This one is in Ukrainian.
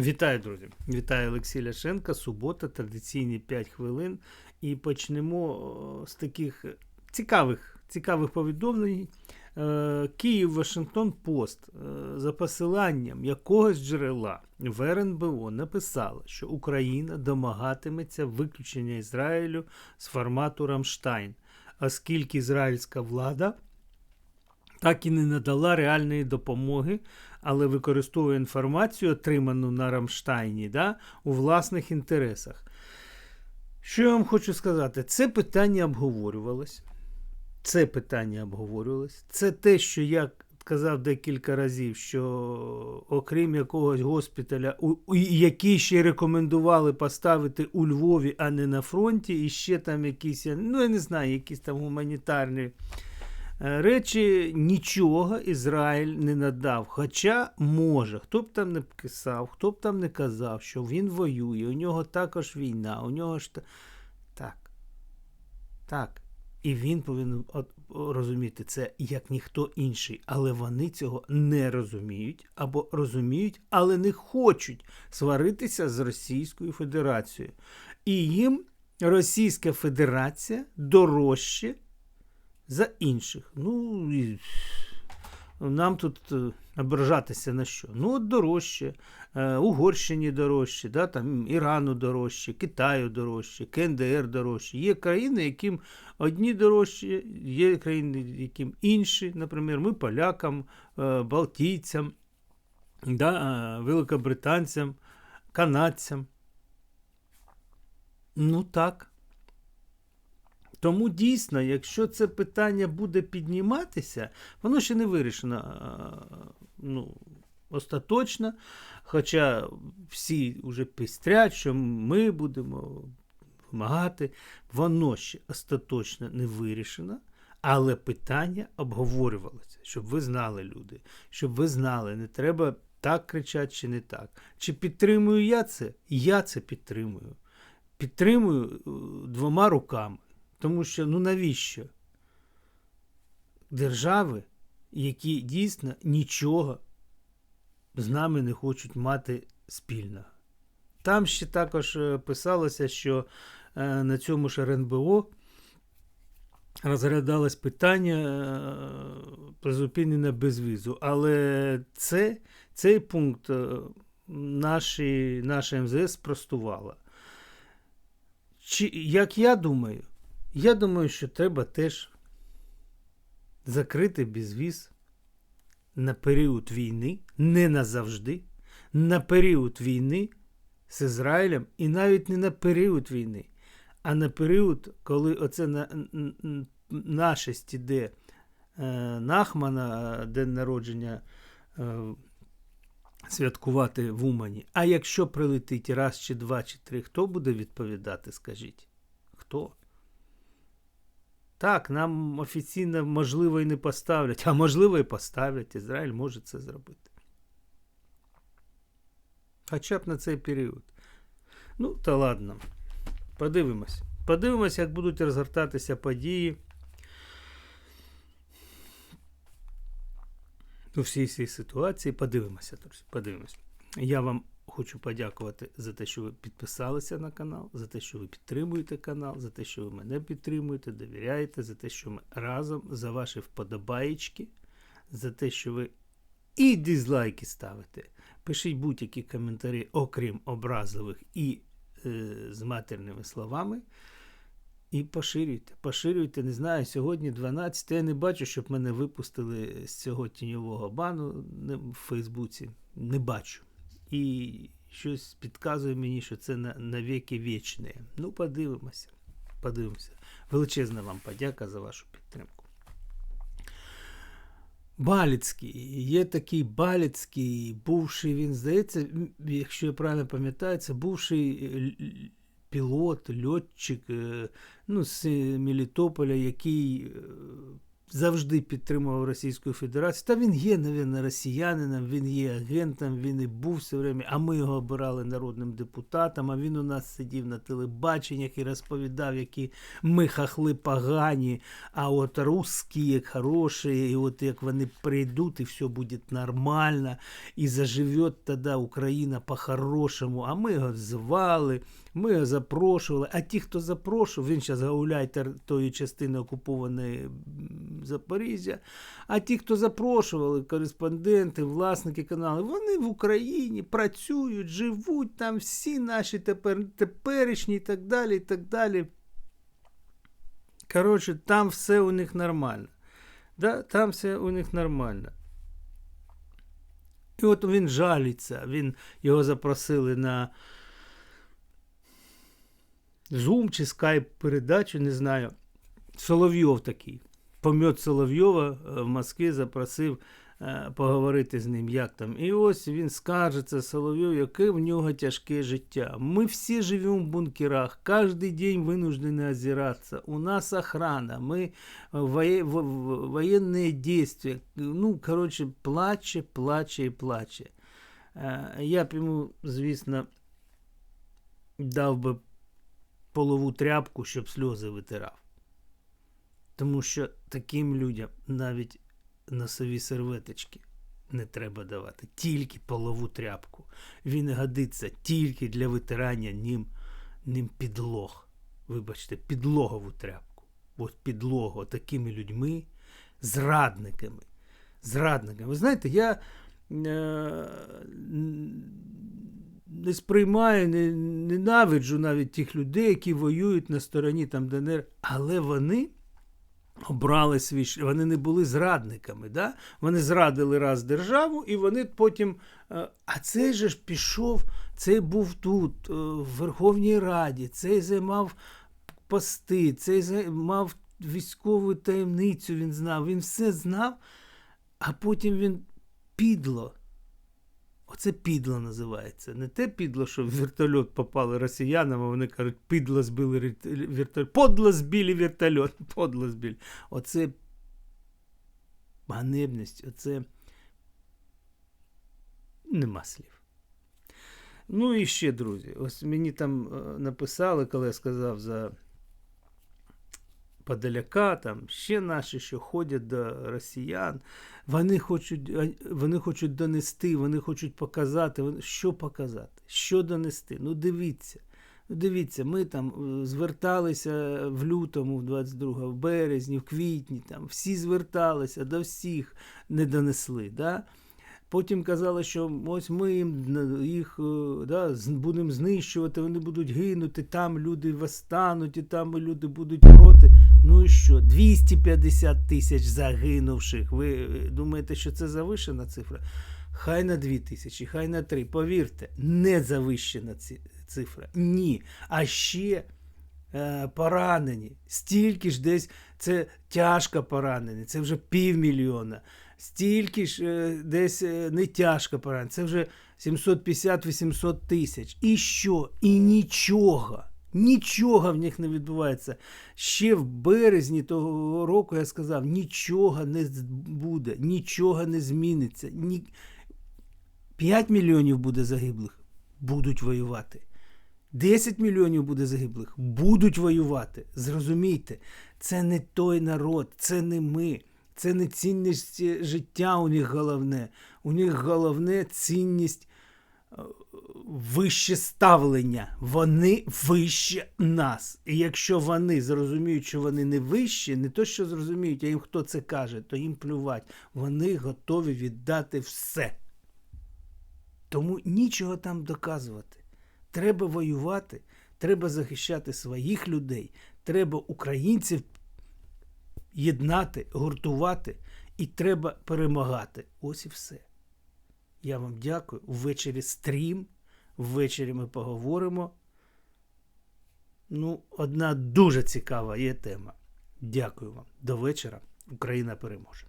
Вітаю, друзі! Вітаю Олексій Ляшенка. Субота, традиційні 5 хвилин. І почнемо з таких цікавих, цікавих повідомлень. Е, Київ Вашингтон Пост е, за посиланням якогось джерела в РНБО написала, що Україна домагатиметься виключення Ізраїлю з формату Рамштайн, оскільки ізраїльська влада так і не надала реальної допомоги, але використовує інформацію, отриману на Рамштайні, да, у власних інтересах. Що я вам хочу сказати? Це питання обговорювалось. Це питання обговорювалось. Це те, що я казав декілька разів, що окрім якогось госпіталя, який ще рекомендували поставити у Львові, а не на фронті, і ще там якісь, ну я не знаю, якісь там гуманітарні речі, нічого Ізраїль не надав. Хоча може, хто б там не писав, хто б там не казав, що він воює, у нього також війна, у нього ж та- так. Так. І він повинен розуміти це як ніхто інший. Але вони цього не розуміють або розуміють, але не хочуть сваритися з Російською Федерацією. І їм Російська Федерація дорожче за інших. Ну, і нам тут е, ображатися на що? Ну, от дорожче, е, Угорщині дорожче, да, там, Ірану дорожче, Китаю дорожче, КНДР дорожче. Є країни, яким одні дорожчі, є країни, яким інші. Наприклад, ми полякам, е, балтійцям, да, великобританцям, канадцям. Ну так. Тому дійсно, якщо це питання буде підніматися, воно ще не вирішено ну, остаточно. Хоча всі вже пістрять, що ми будемо вимагати, воно ще остаточно не вирішено. Але питання обговорювалося, щоб ви знали, люди, щоб ви знали, не треба так кричати чи не так. Чи підтримую я це? Я це підтримую. Підтримую е, двома руками. Тому що ну навіщо? Держави, які дійсно нічого з нами не хочуть мати спільного. Там ще також е, писалося, що е, на цьому ж РНБО розглядалось питання е, призупинення безвізу. Але це, цей пункт наші, наша МЗС спростувала. Чи, як я думаю, я думаю, що треба теж закрити безвіз на період війни, не назавжди, на період війни з Ізраїлем і навіть не на період війни, а на період, коли оце на, нашість іде е, Нахмана, е, день народження е, святкувати в Умані. А якщо прилетить раз чи два чи три, хто буде відповідати, скажіть? Хто? Так, нам офіційно можливо і не поставлять, а можливо і поставлять. Ізраїль може це зробити. Хоча б на цей період. Ну, та ладно. Подивимось. Подивимось, як будуть розгортатися події. У всій цій ситуації. Подивимося, друзі. Подивимось. Я вам хочу подякувати за те, що ви підписалися на канал, за те, що ви підтримуєте канал, за те, що ви мене підтримуєте, довіряєте, за те, що ми разом, за ваші вподобаєчки, за те, що ви і дизлайки ставите. Пишіть будь-які коментарі, окрім образливих і е, з матерними словами. І поширюйте, поширюйте, не знаю, сьогодні 12. Я не бачу, щоб мене випустили з цього тіньового бану в Фейсбуці. Не бачу. І щось підказує мені, що це навіки вічне. Ну, подивимося. Подивимося. Величезна вам подяка за вашу підтримку. Баліцький. Є такий Баліцький, бувший він, здається, якщо я правильно пам'ятаю, це бувший е, пілот, льотчик е, ну, з Мелітополя, який е, завжди підтримував Російську Федерацію. Та він є, навіть, росіянином, він є агентом, він і був все время, а ми його обирали народним депутатом, а він у нас сидів на телебаченнях і розповідав, які ми хахли погані, а от русські як хороші, і от як вони прийдуть, і все буде нормально, і заживе тоді Україна по-хорошому. А ми його звали, ми запрошували. А ті, хто запрошував, він зараз гауляйтер тої частини окупованої Запоріжжя. А ті, хто запрошували, кореспонденти, власники каналу, вони в Україні працюють, живуть там всі наші тепер, теперішні і так далі. і так далі. Коротше, там все у них нормально. Да? Там все у них нормально. І от він жаліться, він, його запросили на Zoom чи Skype передачу, не знаю. Соловйов такий. Помет Соловйова е, в Москві запросив е, поговорити з ним, як там. І ось він скаржиться Соловйов, яке в нього тяжке життя. Ми всі живемо в бункерах, кожен день вынуждены озиратися. У нас охрана, ми воє, в, в, воєнні дійства. Ну, коротше, плаче, плаче і плаче. Е, Я б йому, звісно, дав би полову тряпку, щоб сльози витирав. Тому що таким людям навіть носові серветочки не треба давати, тільки полову тряпку. Він годиться тільки для витирання ним, ним підлог. Вибачте, підлогову тряпку. От підлогу такими людьми, зрадниками. Зрадниками. Ви знаєте, я е, не сприймаю, не, ненавиджу навіть тих людей, які воюють на стороні там ДНР, але вони обрали свій вони не були зрадниками. Да? Вони зрадили раз державу, і вони потім. е, А цей же ж пішов, цей був тут, е, в Верховній Раді, цей займав пости, цей займав військову таємницю, він знав, він все знав, а потім він підло. Оце підло називається. Не те підло, що в вертольот попали росіянам, а вони кажуть, підло збили вертольот. Подло збили вертольот. Подло збили. Оце ганебність, оце нема слів. Ну і ще, друзі, ось мені там е, написали, коли я сказав за Подаляка, там ще наші, що ходять до росіян. Вони хочуть, вони хочуть донести, вони хочуть показати. Що показати? Що донести? Ну дивіться. Ну, дивіться, ми там е, зверталися в лютому, в 22 в березні, в квітні, там всі зверталися, до всіх не донесли. Да? Потім казали, що ось ми їм їх е, да, будемо знищувати, вони будуть гинути, там люди восстануть, і там люди будуть проти. Ну і що? 250 тисяч загинувших. Ви е, думаєте, що це завишена цифра? Хай на 2 тисячі, хай на 3. Повірте, не завищена цифра. Ні. А ще е, поранені. Стільки ж десь це тяжко поранені, це вже півмільйона. Стільки ж е, десь е, не тяжко поранені, це вже 750-800 тисяч. І що? І нічого. Нічого в них не відбувається. Ще в березні того року я сказав, нічого не буде, нічого не зміниться. Ні... 5 мільйонів буде загиблих, будуть воювати. 10 мільйонів буде загиблих, будуть воювати. Зрозумійте, це не той народ, це не ми. Це не цінність е, життя у них головне. У них головне цінність вище ставлення. Вони вище нас. І якщо вони зрозуміють, що вони не вищі, не то, що зрозуміють, а їм хто це каже, то їм плювать. Вони готові віддати все. Тому нічого там доказувати. Треба воювати, треба захищати своїх людей, треба українців єднати, гуртувати і треба перемагати. Ось і все. Я вам дякую. Ввечері стрім. Ввечері ми поговоримо. Ну, одна дуже цікава є тема. Дякую вам. До вечора. Україна переможе.